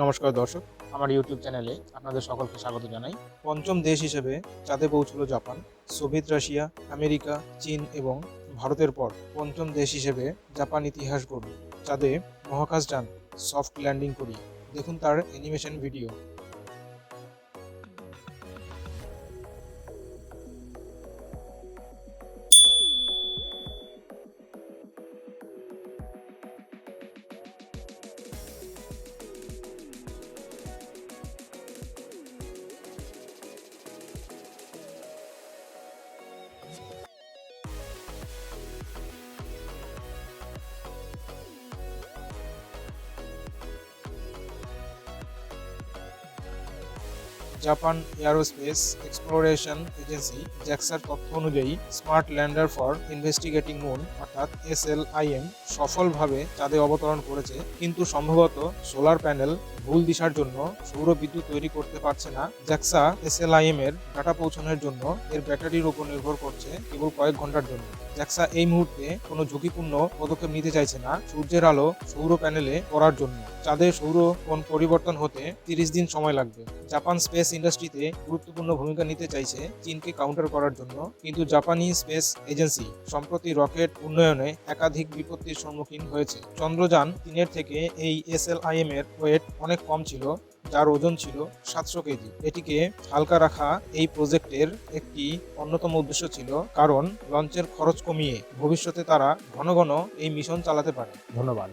নমস্কার দর্শক, আমার ইউটিউব চ্যানেলে আপনাদের সকলকে স্বাগত জানাই। পঞ্চম দেশ হিসেবে চাঁদে পৌঁছল জাপান, সোভিয়েত রাশিয়া, আমেরিকা, চীন এবং ভারতের পর পঞ্চম দেশ হিসেবে জাপান ইতিহাস গড়ল। চাঁদে মহাকাশ যান সফট ল্যান্ডিং করি। দেখুন তার animation video Japan aerospace exploration agency জ্যাক্সার তথ্য অনুযায়ী smart lander for investigating moon, অর্থাৎ এস এল এসএলআইএম, সফলভাবে চাঁদে অবতরণ করেছে। কিন্তু সম্ভবত সোলার প্যানেল ভুল দিশার জন্য সৌর বিদ্যুৎ তৈরি করতে পারছে না। জ্যাক্সা এসএলআইএম এর ডাটা পৌঁছানোর জন্য এর ব্যাটারির উপর নির্ভর করছে কেবল কয়েক ঘণ্টার জন্য। জ্যাক্সা এই মুহূর্তে কোনো ঝুঁকিপূর্ণ পদক্ষেপ নিতে চাইছে না সূর্যের আলো সৌর প্যানেলে পড়ার জন্য। চাঁদে সৌর কোন পরিবর্তন হতে তিরিশ দিন সময় লাগবে। জাপান স্পেস ইন্ডাস্ট্রিতে গুরুত্বপূর্ণ ভূমিকা নিতে চাইছে চীনকে কাউন্টার করার জন্য। কিন্তু জাপানি স্পেস এজেন্সি সম্প্রতি রকেট উন্নয়নে একাধিক বিপত্তির সম্মুখীন হয়েছে। চন্দ্রযান তিনের থেকে এই এসএলআইএম এর ওয়েট অনেক কম ছিল, যার ওজন ছিল সাতশো কেজি। এটিকে হালকা রাখা এই প্রজেক্টের একটি অন্যতম উদ্দেশ্য ছিল, কারণ লঞ্চের খরচ কমিয়ে ভবিষ্যতে তারা ঘন ঘন এই মিশন চালাতে পারে। ধন্যবাদ।